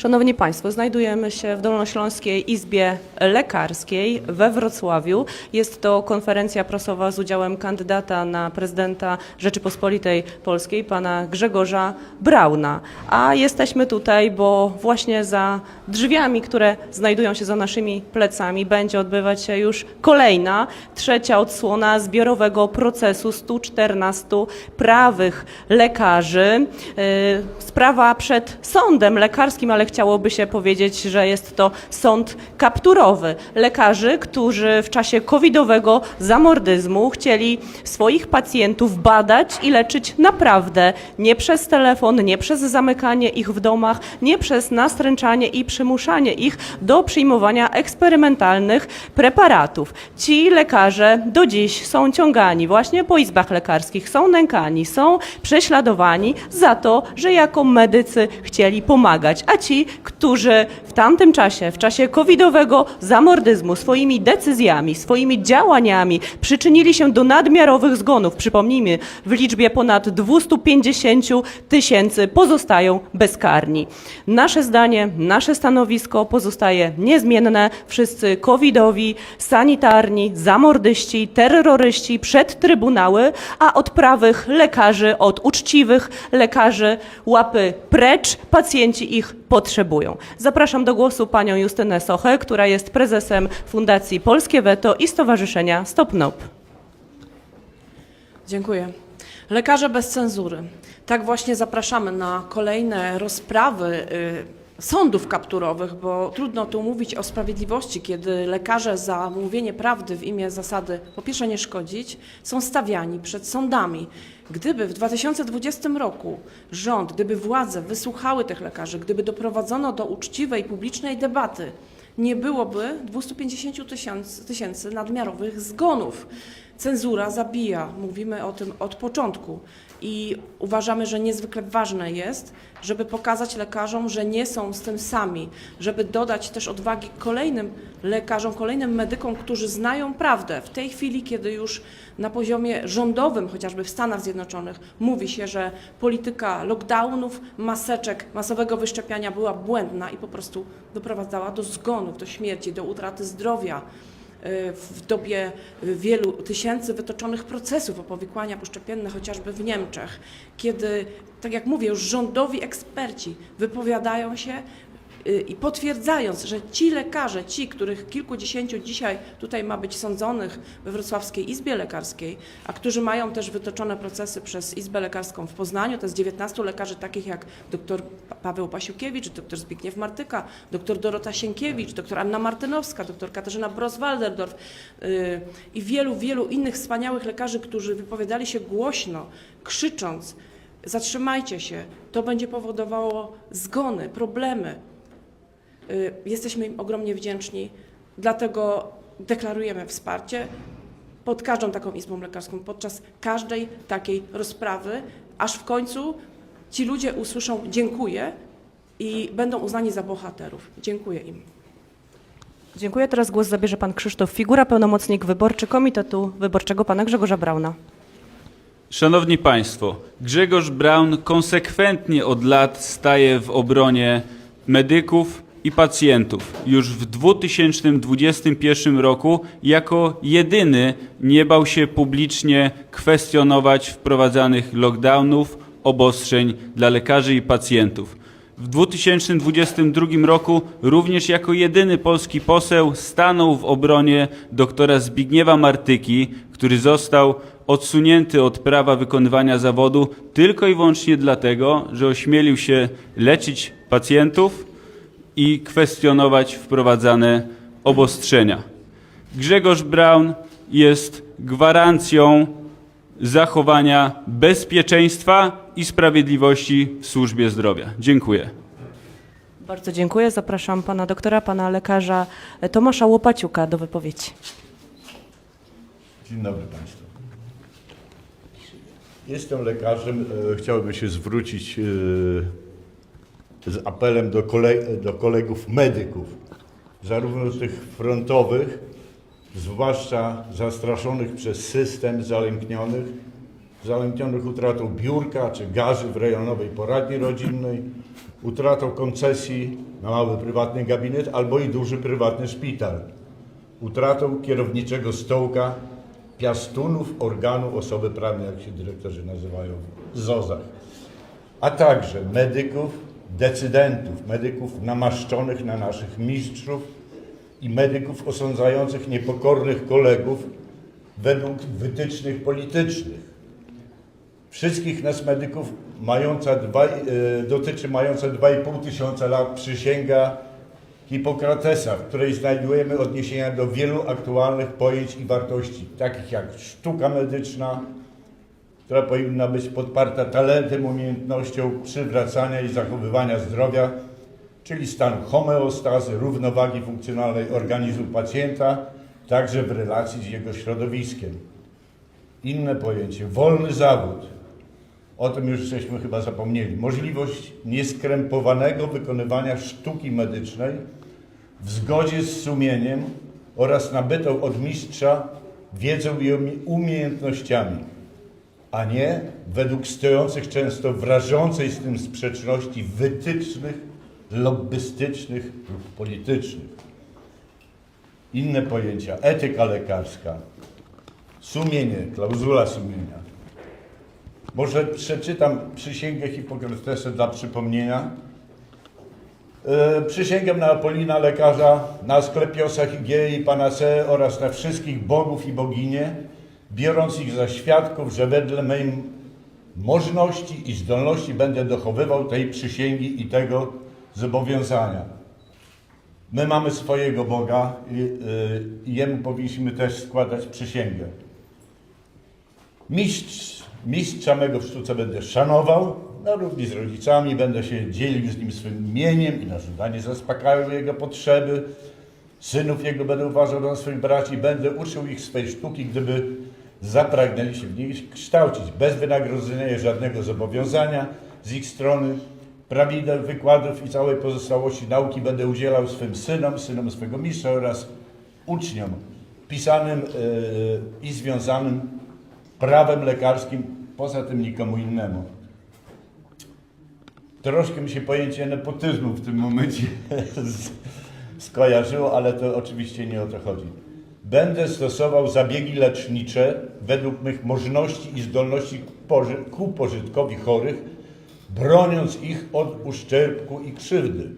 Szanowni Państwo, znajdujemy się w Dolnośląskiej Izbie Lekarskiej we Wrocławiu. Jest to konferencja prasowa z udziałem kandydata na prezydenta Rzeczypospolitej Polskiej, pana Grzegorza Brauna. A jesteśmy tutaj, bo właśnie za drzwiami, które znajdują się za naszymi plecami, będzie odbywać się już kolejna, trzecia odsłona zbiorowego procesu 114 prawych lekarzy. Yy, Sprawa przed sądem lekarskim, ale chciałoby się powiedzieć, że jest to sąd kapturowy. Lekarzy, którzy w czasie covidowego zamordyzmu chcieli swoich pacjentów badać i leczyć naprawdę, nie przez telefon, nie przez zamykanie ich w domach, nie przez nastręczanie i przymuszanie ich do przyjmowania eksperymentalnych preparatów. Ci lekarze do dziś są ciągani właśnie po izbach lekarskich, są nękani, są prześladowani za to, że jako medycy chcieli pomagać, a ci, którzy w tamtym czasie, w czasie covidowego zamordyzmu swoimi decyzjami, swoimi działaniami przyczynili się do nadmiarowych zgonów, przypomnijmy, w liczbie ponad 250 tysięcy pozostają bezkarni. Nasze zdanie, nasze stanowisko pozostaje niezmienne. Wszyscy covidowi, sanitarni, zamordyści, terroryści przed trybunały, a od prawych lekarzy, od uczciwych lekarzy łapy precz, pacjenci ich potrzebują. Zapraszam do głosu panią Justynę Sochę, która jest prezesem Fundacji Polskie Weto i Stowarzyszenia Stop NOP. Dziękuję. Lekarze bez cenzury. Tak właśnie zapraszamy na kolejne rozprawy y, sądów kapturowych, bo trudno tu mówić o sprawiedliwości, kiedy lekarze za mówienie prawdy w imię zasady po pierwsze nie szkodzić, są stawiani przed sądami. Gdyby w 2020 roku rząd, gdyby władze wysłuchały tych lekarzy, gdyby doprowadzono do uczciwej, publicznej debaty, nie byłoby 250 tysięcy, tysięcy nadmiarowych zgonów. Cenzura zabija, mówimy o tym od początku i uważamy, że niezwykle ważne jest, żeby pokazać lekarzom, że nie są z tym sami, żeby dodać też odwagi kolejnym lekarzom, kolejnym medykom, którzy znają prawdę. W tej chwili, kiedy już na poziomie rządowym, chociażby w Stanach Zjednoczonych, mówi się, że polityka lockdownów, maseczek, masowego wyszczepiania była błędna i po prostu doprowadzała do zgonów, do śmierci, do utraty zdrowia w dobie wielu tysięcy wytoczonych procesów o powikłania poszczepienne, chociażby w Niemczech, kiedy, tak jak mówię, już rządowi eksperci wypowiadają się y, i potwierdzając, że ci lekarze, ci, których kilkudziesięciu dzisiaj tutaj ma być sądzonych we Wrocławskiej Izbie Lekarskiej, a którzy mają też wytoczone procesy przez Izbę Lekarską w Poznaniu, to jest 19 lekarzy takich jak dr Paweł Pasiukiewicz, dr Zbigniew Martyka, dr Dorota Sienkiewicz, dr Anna Martynowska, dr Katarzyna Bros-Walderdorf yy, i wielu, wielu innych wspaniałych lekarzy, którzy wypowiadali się głośno, krzycząc zatrzymajcie się, to będzie powodowało zgony, problemy. Y, Jesteśmy im ogromnie wdzięczni, dlatego deklarujemy wsparcie pod każdą taką izbą lekarską, podczas każdej takiej rozprawy, aż w końcu ci ludzie usłyszą dziękuję i będą uznani za bohaterów. Dziękuję im. Dziękuję. Teraz głos zabierze pan Krzysztof Figura, pełnomocnik wyborczy Komitetu Wyborczego pana Grzegorza Brauna. Szanowni Państwo, Grzegorz Braun konsekwentnie od lat staje w obronie medyków i pacjentów. Już w 2021 roku jako jedyny nie bał się publicznie kwestionować wprowadzanych lockdownów, obostrzeń dla lekarzy i pacjentów. W 2022 roku również jako jedyny polski poseł stanął w obronie doktora Zbigniewa Martyki, który został odsunięty od prawa wykonywania zawodu tylko i wyłącznie dlatego, że ośmielił się leczyć pacjentów i kwestionować wprowadzane obostrzenia. Grzegorz Braun jest gwarancją zachowania bezpieczeństwa i sprawiedliwości w służbie zdrowia. Dziękuję. Bardzo dziękuję. Zapraszam pana doktora, pana lekarza Tomasza Łopaciuka do wypowiedzi. Dzień dobry Państwu. Jestem lekarzem. e, Chciałbym się zwrócić e, z apelem do, kole, do kolegów medyków, zarówno tych frontowych, zwłaszcza zastraszonych przez system, zalęknionych, zalęknionych utratą biurka czy garzy w rejonowej poradni rodzinnej, utratą koncesji na mały prywatny gabinet albo i duży prywatny szpital, utratą kierowniczego stołka, piastunów organu osoby prawnej, jak się dyrektorzy nazywają w ZOZ-ach, a także medyków, decydentów, medyków namaszczonych na naszych mistrzów i medyków osądzających niepokornych kolegów według wytycznych politycznych. Wszystkich nas medyków mająca dwa, e, dotyczy mająca 2,5 tysiąca lat przysięga Hipokratesa, w której znajdujemy odniesienia do wielu aktualnych pojęć i wartości, takich jak sztuka medyczna, która powinna być podparta talentem, umiejętnością przywracania i zachowywania zdrowia, czyli stan homeostazy, równowagi funkcjonalnej organizmu pacjenta, także w relacji z jego środowiskiem. Inne pojęcie, wolny zawód. O tym już żeśmy chyba zapomnieli. Możliwość nieskrępowanego wykonywania sztuki medycznej w zgodzie z sumieniem oraz nabytą od mistrza wiedzą i umie- umiejętnościami, a nie według stojących często w rażącej z tym sprzeczności wytycznych, lobbystycznych lub politycznych. Inne pojęcia, etyka lekarska, sumienie, klauzula sumienia. Może przeczytam przysięgę Hipokratesa dla przypomnienia. E, Przysięgam na Apolina lekarza, na Asklepiosa Higiei, Panacee oraz na wszystkich bogów i boginie, biorąc ich za świadków, że wedle mej możności i zdolności będę dochowywał tej przysięgi i tego zobowiązania. My mamy swojego Boga i, y, Jemu powinniśmy też składać przysięgę. Mistrz, mistrza mego w sztuce będę szanował, na równi z rodzicami, będę się dzielił z nim swym mieniem i na żądanie zaspokajał jego potrzeby. Synów jego będę uważał za swoich braci, będę uczył ich swej sztuki, gdyby zapragnęli się w niej kształcić, bez wynagrodzenia żadnego zobowiązania z ich strony. Prawideł wykładów i całej pozostałości nauki będę udzielał swym synom, synom swego mistrza oraz uczniom, pisanym e, i związanym prawem lekarskim, poza tym nikomu innemu. Troszkę mi się pojęcie nepotyzmu w tym momencie skojarzyło, ale to oczywiście nie o to chodzi. Będę stosował zabiegi lecznicze według mych możności i zdolności ku pożytkowi chorych, broniąc ich od uszczerbku i krzywdy.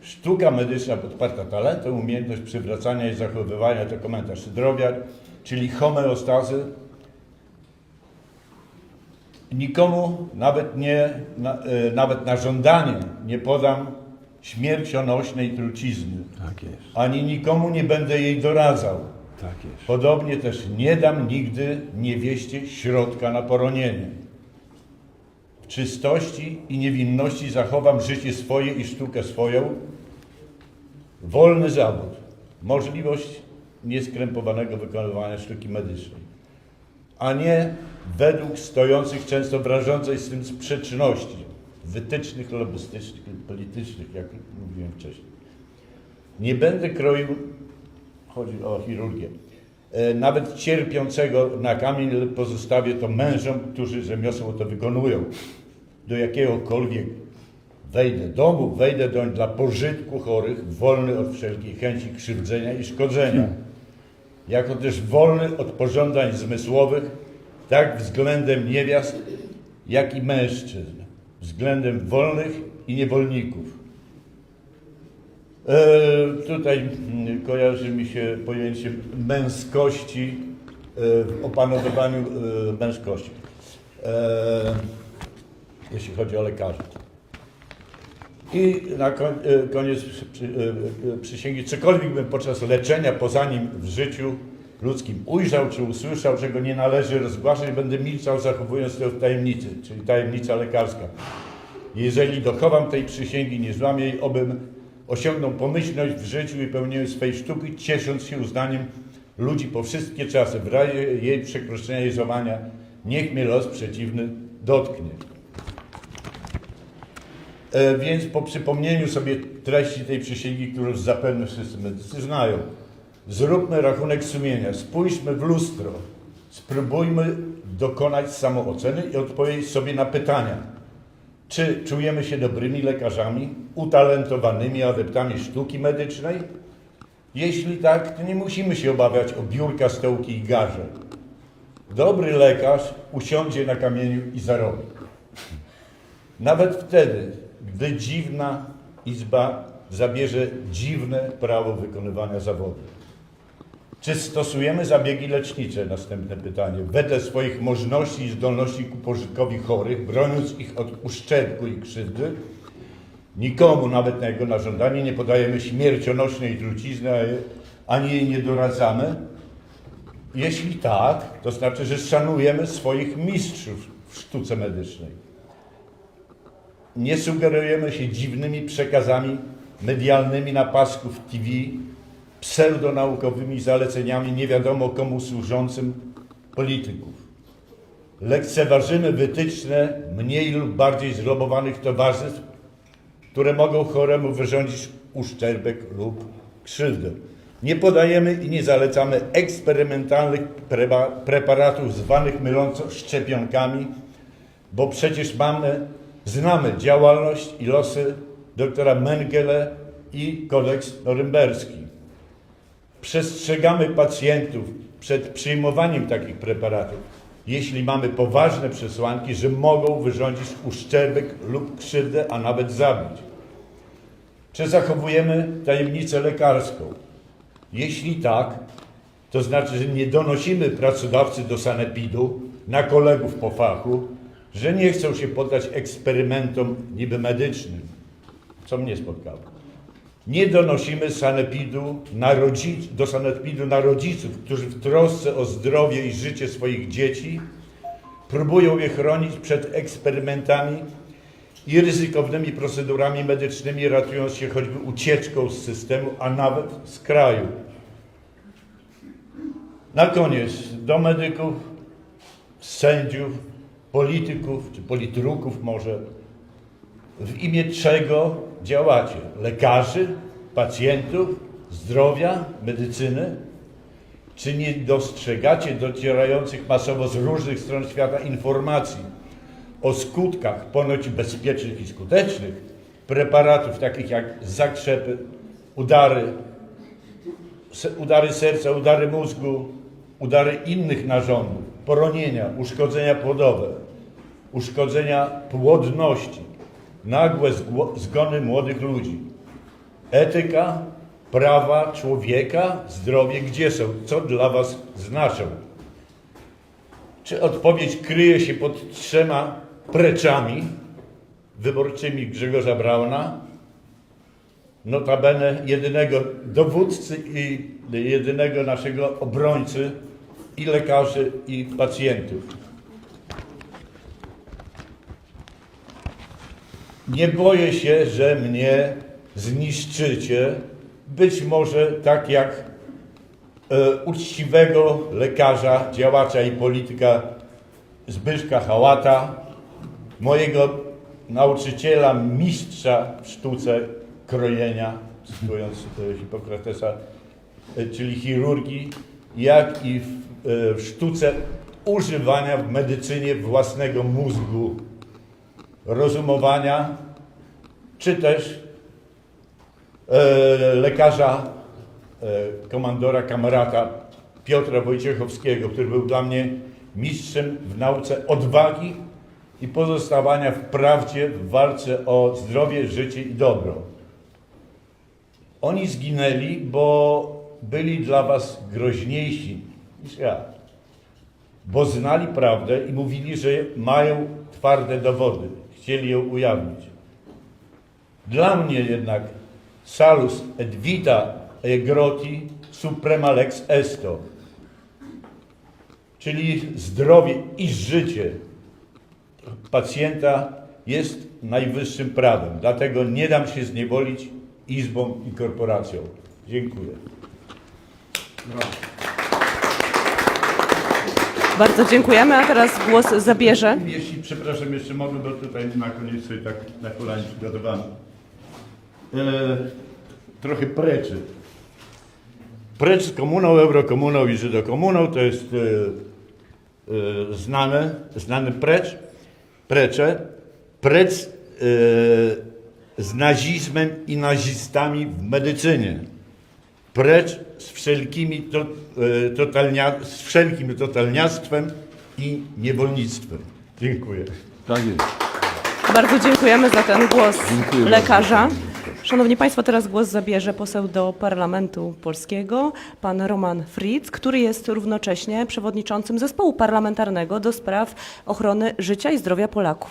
Sztuka medyczna podparta talentem, umiejętność przywracania i zachowywania to komentarz zdrowia, czyli homeostazy, Nikomu nawet, nie, na, e, nawet na żądanie nie podam śmiercionośnej trucizny, Tak jest, ani nikomu nie będę jej doradzał. tak jest. Podobnie też nie dam nigdy niewieście środka na poronienie. W czystości i niewinności zachowam życie swoje i sztukę swoją, wolny zawód, możliwość nieskrępowanego wykonywania sztuki medycznej, a nie według stojących często w rażącej z tym sprzeczności, wytycznych lobbystycznych i politycznych, jak mówiłem wcześniej. Nie będę kroił, chodzi o chirurgię, e, nawet cierpiącego na kamień lub pozostawię to mężom, którzy rzemiosło to wykonują. Do jakiegokolwiek wejdę domu, wejdę doń dla pożytku chorych, wolny od wszelkiej chęci krzywdzenia i szkodzenia. Jako też wolny od pożądań zmysłowych, tak względem niewiast, jak i mężczyzn, względem wolnych i niewolników. E, tutaj mm, kojarzy mi się pojęcie męskości e, w opanowywaniu e, męskości, e, jeśli chodzi o lekarzy. I na e, koniec e, e, przysięgi, cokolwiek bym podczas leczenia poza nim w życiu ludzkim ujrzał czy usłyszał, czego nie należy rozgłaszać, będę milczał, zachowując to w tajemnicy, czyli tajemnica lekarska. Jeżeli dochowam tej przysięgi, nie złamię jej, obym osiągnął pomyślność w życiu i pełnieniu swej sztuki, ciesząc się uznaniem ludzi po wszystkie czasy. W razie jej przekroczenia i złamania, niech mnie los przeciwny dotknie. E, więc po przypomnieniu sobie treści tej przysięgi, którą zapewne wszyscy medycy znają, zróbmy rachunek sumienia, spójrzmy w lustro, spróbujmy dokonać samooceny i odpowiedzieć sobie na pytania, czy czujemy się dobrymi lekarzami, utalentowanymi adeptami sztuki medycznej? Jeśli tak, to nie musimy się obawiać o biurka, stołki i garze. Dobry lekarz usiądzie na kamieniu i zarobi. Nawet wtedy, gdy dziwna izba zabierze dziwne prawo wykonywania zawodu. Czy stosujemy zabiegi lecznicze? Następne pytanie. Wedle swoich możliwości i zdolności ku pożytkowi chorych, broniąc ich od uszczerbku i krzywdy, nikomu, nawet na jego na żądanie, nie podajemy śmiercionośnej trucizny, ani jej nie doradzamy. Jeśli tak, to znaczy, że szanujemy swoich mistrzów w sztuce medycznej. Nie sugerujemy się dziwnymi przekazami medialnymi na pasku w TV, pseudonaukowymi zaleceniami nie wiadomo komu służącym polityków. Lekceważymy wytyczne mniej lub bardziej zlobowanych towarzystw, które mogą choremu wyrządzić uszczerbek lub krzywdę. Nie podajemy i nie zalecamy eksperymentalnych preparatów zwanych myląco szczepionkami, bo przecież mamy, znamy działalność i losy doktora Mengele i kodeks norymberski. Przestrzegamy pacjentów przed przyjmowaniem takich preparatów, jeśli mamy poważne przesłanki, że mogą wyrządzić uszczerbek lub krzywdę, a nawet zabić. Czy zachowujemy tajemnicę lekarską? Jeśli tak, to znaczy, że nie donosimy pracodawcy do sanepidu na kolegów po fachu, że nie chcą się poddać eksperymentom niby medycznym, co mnie spotkało. Nie donosimy sanepidu na rodzic, do sanepidu na rodziców, którzy w trosce o zdrowie i życie swoich dzieci próbują je chronić przed eksperymentami i ryzykownymi procedurami medycznymi, ratując się choćby ucieczką z systemu, a nawet z kraju. Na koniec do medyków, sędziów, polityków czy politruków może. W imię czego działacie? Lekarzy, pacjentów, zdrowia, medycyny? Czy nie dostrzegacie docierających masowo z różnych stron świata informacji o skutkach ponoć bezpiecznych i skutecznych preparatów takich jak zakrzepy, udary, udary serca, udary mózgu, udary innych narządów, poronienia, uszkodzenia płodowe, uszkodzenia płodności, nagłe zgony młodych ludzi. Etyka, prawa człowieka, zdrowie gdzie są? Co dla Was znaczą? Czy odpowiedź kryje się pod trzema preczami wyborczymi Grzegorza Brauna? Notabene jedynego dowódcy i jedynego naszego obrońcy i lekarzy, i pacjentów. Nie boję się, że mnie zniszczycie, być może tak jak e, uczciwego lekarza, działacza i polityka Zbyszka Hałata, mojego nauczyciela, mistrza w sztuce krojenia, cytując e, Hipokratesa, e, czyli chirurgii, jak i w, e, w sztuce używania w medycynie własnego mózgu, rozumowania, czy też e, lekarza, e, komandora, kamerata Piotra Wojciechowskiego, który był dla mnie mistrzem w nauce odwagi i pozostawania w prawdzie w walce o zdrowie, życie i dobro. Oni zginęli, bo byli dla was groźniejsi niż ja. Bo znali prawdę i mówili, że mają twarde dowody. Chcieli ją ujawnić. Dla mnie jednak salus et vita e groti suprema lex esto. Czyli zdrowie i życie pacjenta jest najwyższym prawem. Dlatego nie dam się zniewolić izbą i korporacją. Dziękuję. Bardzo dziękujemy, a teraz głos zabierze Jeśli, przepraszam, jeszcze mogę, bo tutaj na koniec sobie tak na kolanie przygotowałem. E, trochę preczy. Precz z komuną, eurokomuną i żydokomuną to jest y, znane, znane precz, precze, precz y, z nazizmem i nazistami w medycynie. Precz z, wszelkimi to, y, totalnia, z wszelkim totalniactwem i niewolnictwem. Dziękuję. Tak jest. Bardzo dziękujemy za ten głos Dziękuję lekarza. bardzo. Szanowni Państwo, teraz głos zabierze poseł do Parlamentu Polskiego, pan Roman Fritz, który jest równocześnie przewodniczącym zespołu parlamentarnego do spraw ochrony życia i zdrowia Polaków.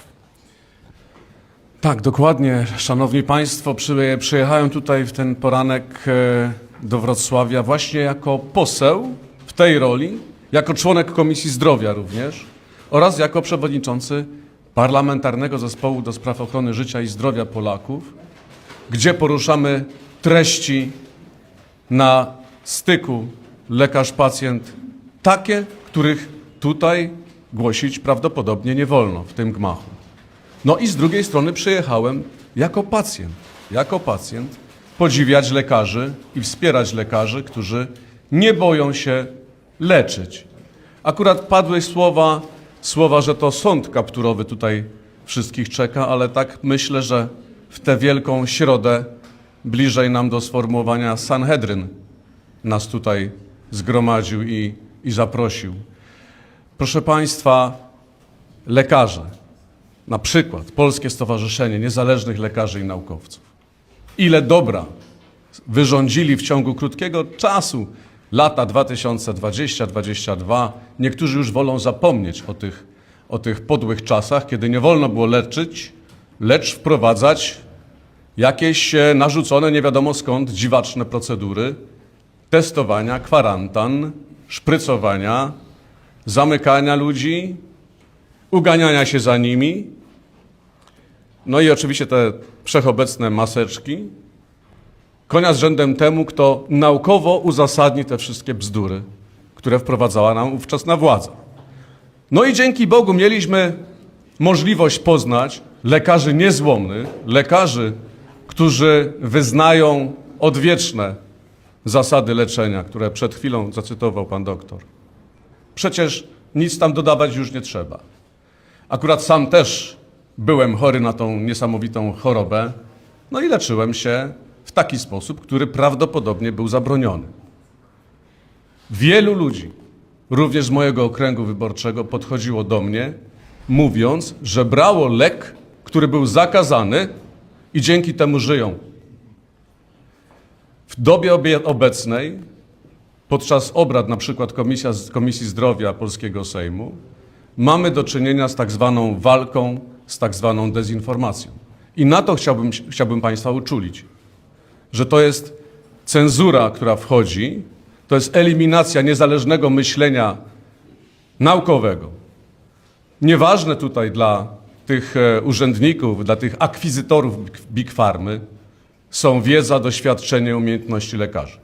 Tak, dokładnie. Szanowni Państwo, przy, przyjechałem tutaj w ten poranek e, do Wrocławia właśnie jako poseł w tej roli, jako członek Komisji Zdrowia również oraz jako przewodniczący Parlamentarnego Zespołu do Spraw Ochrony Życia i Zdrowia Polaków, gdzie poruszamy treści na styku lekarz-pacjent, takie, których tutaj głosić prawdopodobnie nie wolno w tym gmachu. No i z drugiej strony przyjechałem jako pacjent, jako pacjent podziwiać lekarzy i wspierać lekarzy, którzy nie boją się leczyć. Akurat padły słowa, słowa, że to sąd kapturowy tutaj wszystkich czeka, ale tak myślę, że w tę wielką środę bliżej nam do sformułowania Sanhedryn nas tutaj zgromadził i, i zaprosił. Proszę Państwa, lekarze, na przykład Polskie Stowarzyszenie Niezależnych Lekarzy i Naukowców. Ile dobra wyrządzili w ciągu krótkiego czasu, lata 2020-2022. Niektórzy już wolą zapomnieć o tych, o tych podłych czasach, kiedy nie wolno było leczyć, lecz wprowadzać jakieś e, narzucone nie wiadomo skąd dziwaczne procedury testowania, kwarantan, szprycowania, zamykania ludzi, uganiania się za nimi. No i oczywiście te wszechobecne maseczki. Konia z rzędem temu, kto naukowo uzasadni te wszystkie bzdury, które wprowadzała nam ówczesna władza. No i dzięki Bogu mieliśmy możliwość poznać lekarzy niezłomnych, lekarzy, którzy wyznają odwieczne zasady leczenia, które przed chwilą zacytował pan doktor. Przecież nic tam dodawać już nie trzeba. Akurat sam też byłem chory na tą niesamowitą chorobę, no i leczyłem się w taki sposób, który prawdopodobnie był zabroniony. Wielu ludzi, również z mojego okręgu wyborczego, podchodziło do mnie, mówiąc, że brało lek, który był zakazany i dzięki temu żyją. W dobie obie- obecnej, podczas obrad na przykład Komisji Zdrowia Polskiego Sejmu, mamy do czynienia z tak zwaną walką, z tak zwaną dezinformacją. I na to chciałbym, chciałbym Państwa uczulić, że to jest cenzura, która wchodzi, to jest eliminacja niezależnego myślenia naukowego. Nieważne tutaj dla tych e, urzędników, dla tych akwizytorów Big- Farmy są wiedza, doświadczenie, umiejętności lekarzy.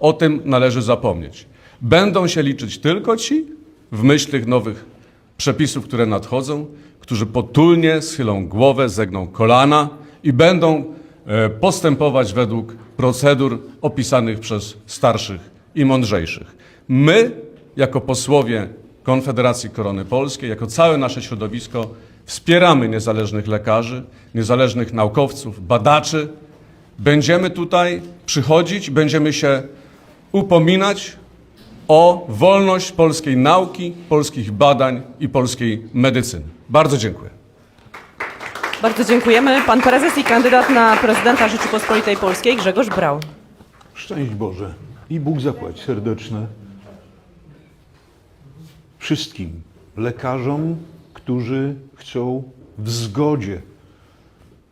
O tym należy zapomnieć. Będą się liczyć tylko ci, w myśl tych nowych przepisów, które nadchodzą, którzy potulnie schylą głowę, zegną kolana i będą e, postępować według procedur opisanych przez starszych i mądrzejszych. My, jako posłowie Konfederacji Korony Polskiej, jako całe nasze środowisko, wspieramy niezależnych lekarzy, niezależnych naukowców, badaczy. Będziemy tutaj przychodzić, będziemy się upominać o wolność polskiej nauki, polskich badań i polskiej medycyny. Bardzo dziękuję. Bardzo dziękujemy. Pan prezes i kandydat na prezydenta Rzeczypospolitej Polskiej Grzegorz Braun. Szczęść Boże i Bóg zapłać serdeczne wszystkim lekarzom, którzy chcą w zgodzie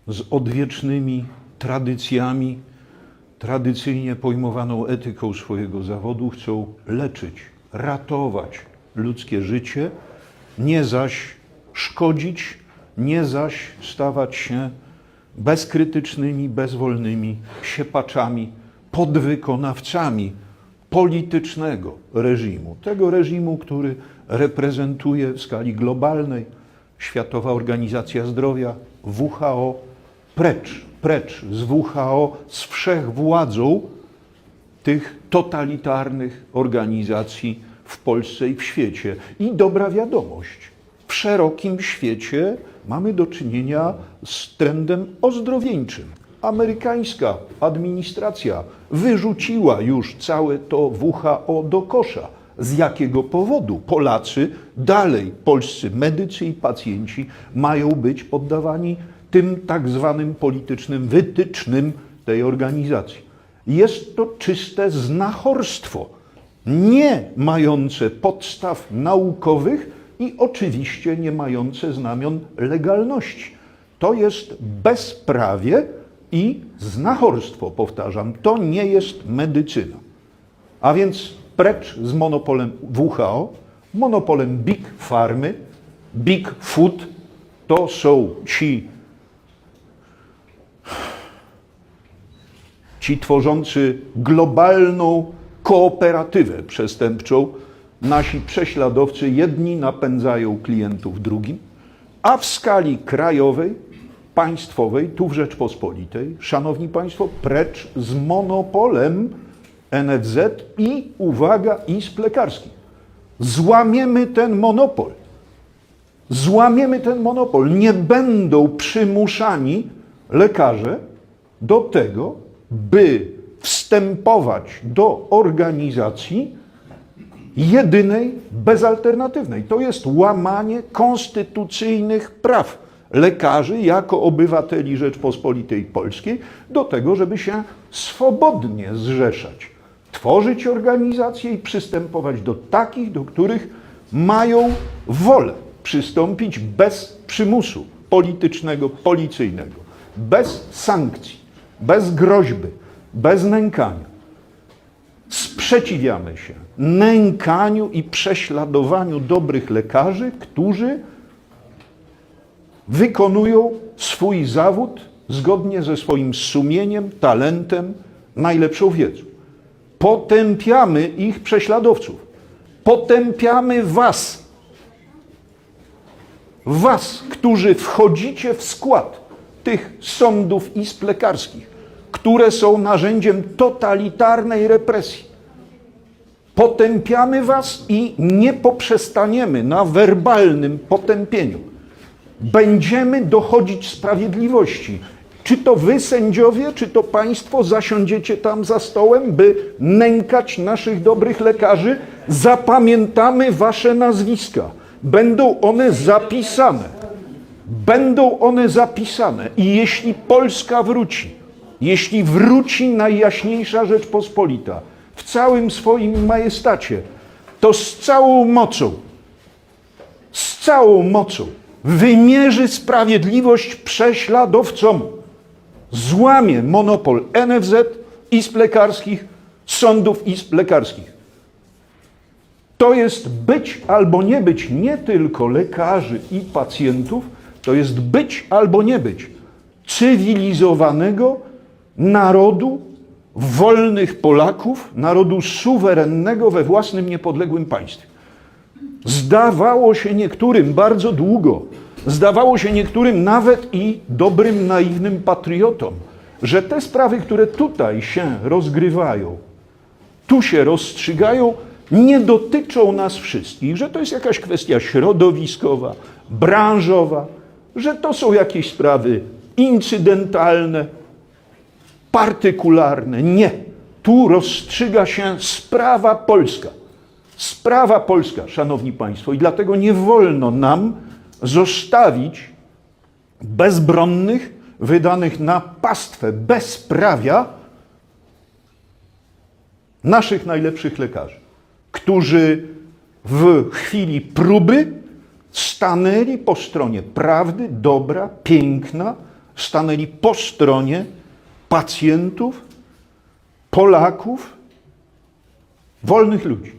z odwiecznymi tradycjami, tradycyjnie pojmowaną etyką swojego zawodu, chcą leczyć, ratować ludzkie życie, nie zaś szkodzić, nie zaś stawać się bezkrytycznymi, bezwolnymi siepaczami, podwykonawcami politycznego reżimu. Tego reżimu, który reprezentuje w skali globalnej Światowa Organizacja Zdrowia, WHO, precz, precz z WHO, z wszechwładzą tych totalitarnych organizacji, w Polsce i w świecie. I dobra wiadomość. W szerokim świecie mamy do czynienia z trendem ozdrowieńczym. Amerykańska administracja wyrzuciła już całe to WHO do kosza. Z jakiego powodu Polacy dalej, polscy medycy i pacjenci mają być poddawani tym tak zwanym politycznym wytycznym tej organizacji? Jest to czyste znachorstwo, nie mające podstaw naukowych i oczywiście nie mające znamion legalności. To jest bezprawie i znachorstwo, powtarzam. To nie jest medycyna. A więc precz z monopolem WHO, monopolem Big Farmy, Big Food. To są ci, ci tworzący globalną kooperatywę przestępczą. Nasi prześladowcy jedni napędzają klientów drugim, a w skali krajowej, państwowej, tu w Rzeczpospolitej, szanowni państwo, precz z monopolem NFZ i uwaga, izb lekarskich. Złamiemy ten monopol. Złamiemy ten monopol. Nie będą przymuszani lekarze do tego, by wstępować do organizacji jedynej, bezalternatywnej. To jest łamanie konstytucyjnych praw lekarzy jako obywateli Rzeczpospolitej Polskiej do tego, żeby się swobodnie zrzeszać, tworzyć organizacje i przystępować do takich, do których mają wolę przystąpić bez przymusu politycznego, policyjnego, bez sankcji, bez groźby, bez nękania. Sprzeciwiamy się nękaniu i prześladowaniu dobrych lekarzy, którzy wykonują swój zawód zgodnie ze swoim sumieniem, talentem, najlepszą wiedzą. Potępiamy ich prześladowców. Potępiamy Was. Was, którzy wchodzicie w skład tych sądów izb lekarskich, które są narzędziem totalitarnej represji. Potępiamy Was i nie poprzestaniemy na werbalnym potępieniu. Będziemy dochodzić sprawiedliwości. Czy to Wy, sędziowie, czy to Państwo zasiądziecie tam za stołem, by nękać naszych dobrych lekarzy? Zapamiętamy Wasze nazwiska. Będą one zapisane. Będą one zapisane. I jeśli Polska wróci, jeśli wróci Najjaśniejsza Rzeczpospolita w całym swoim majestacie, to z całą mocą, z całą mocą wymierzy sprawiedliwość prześladowcom. Złamie monopol NFZ, izb lekarskich, sądów izb lekarskich. To jest być albo nie być nie tylko lekarzy i pacjentów, to jest być albo nie być cywilizowanego narodu wolnych Polaków, narodu suwerennego we własnym niepodległym państwie. Zdawało się niektórym bardzo długo, zdawało się niektórym nawet i dobrym, naiwnym patriotom, że te sprawy, które tutaj się rozgrywają, tu się rozstrzygają, nie dotyczą nas wszystkich, że to jest jakaś kwestia środowiskowa, branżowa, że to są jakieś sprawy incydentalne, partykularne. Nie. Tu rozstrzyga się sprawa polska. Sprawa polska, szanowni państwo, i dlatego nie wolno nam zostawić bezbronnych, wydanych na pastwę bezprawia naszych najlepszych lekarzy, którzy w chwili próby stanęli po stronie prawdy, dobra, piękna, stanęli po stronie pacjentów, Polaków, wolnych ludzi.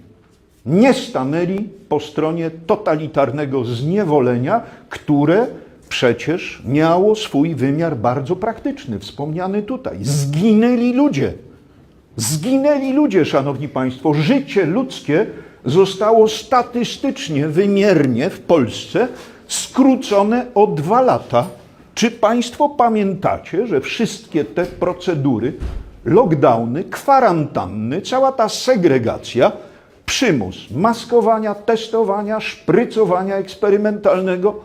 Nie stanęli po stronie totalitarnego zniewolenia, które przecież miało swój wymiar bardzo praktyczny, wspomniany tutaj. Zginęli ludzie. Zginęli ludzie, szanowni państwo. Życie ludzkie zostało statystycznie, wymiernie w Polsce skrócone o dwa lata. Czy państwo pamiętacie, że wszystkie te procedury, lockdowny, kwarantanny, cała ta segregacja Przymus maskowania, testowania, szprycowania eksperymentalnego,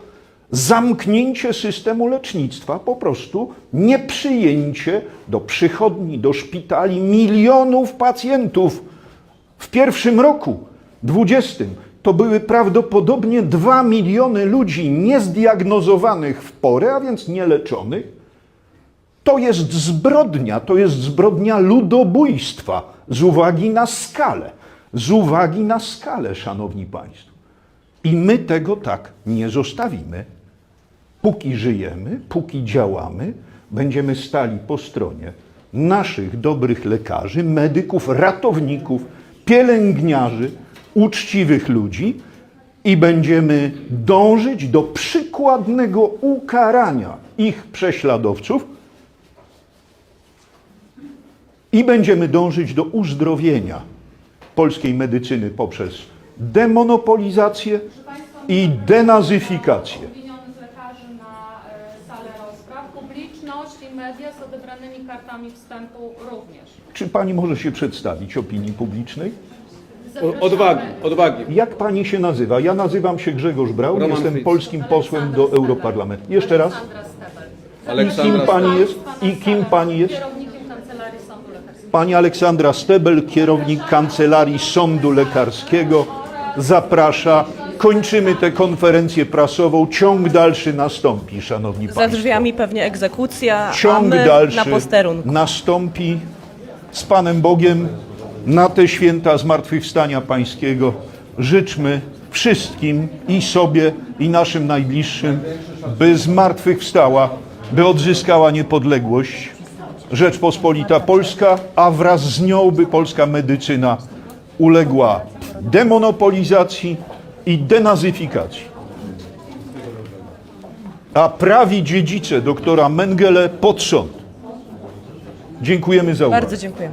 zamknięcie systemu lecznictwa, po prostu nieprzyjęcie do przychodni, do szpitali milionów pacjentów. W pierwszym roku, 20, to były prawdopodobnie 2 miliony ludzi niezdiagnozowanych w porę, a więc nieleczonych. To jest zbrodnia, to jest zbrodnia ludobójstwa z uwagi na skalę. Z uwagi na skalę, szanowni państwo. I my tego tak nie zostawimy. Póki żyjemy, póki działamy, będziemy stali po stronie naszych dobrych lekarzy, medyków, ratowników, pielęgniarzy, uczciwych ludzi i będziemy dążyć do przykładnego ukarania ich prześladowców i będziemy dążyć do uzdrowienia polskiej medycyny poprzez demonopolizację i denazyfikację. e, salę rozpraw, publiczność i media z odebranymi kartami wstępu również. Czy pani może się przedstawić opinii publicznej? Odwagi, odwagi. Jak pani się nazywa? Ja nazywam się Grzegorz Braun, Roman jestem Fritz. polskim posłem do Europarlamentu. Jeszcze raz. Aleksandra Stebel. I Aleksandra kim pani jest? I kim pani jest? Kierownikiem Kancelarii Sądu Lekarskiego. Pani Aleksandra Stebel, kierownik Kancelarii Sądu Lekarskiego, zaprasza. Kończymy tę konferencję prasową. Ciąg dalszy nastąpi, szanowni Za państwo. drzwiami pewnie egzekucja, a Ciąg my dalszy na posterunku. nastąpi z Panem Bogiem na te święta Zmartwychwstania Pańskiego. Życzmy wszystkim i sobie, i naszym najbliższym, by zmartwychwstała, by odzyskała niepodległość Rzeczpospolita Polska, a wraz z nią by polska medycyna uległa demonopolizacji i denazyfikacji. A prawi dziedzice doktora Mengele pod sąd. Dziękujemy za uwagę. Bardzo dziękuję.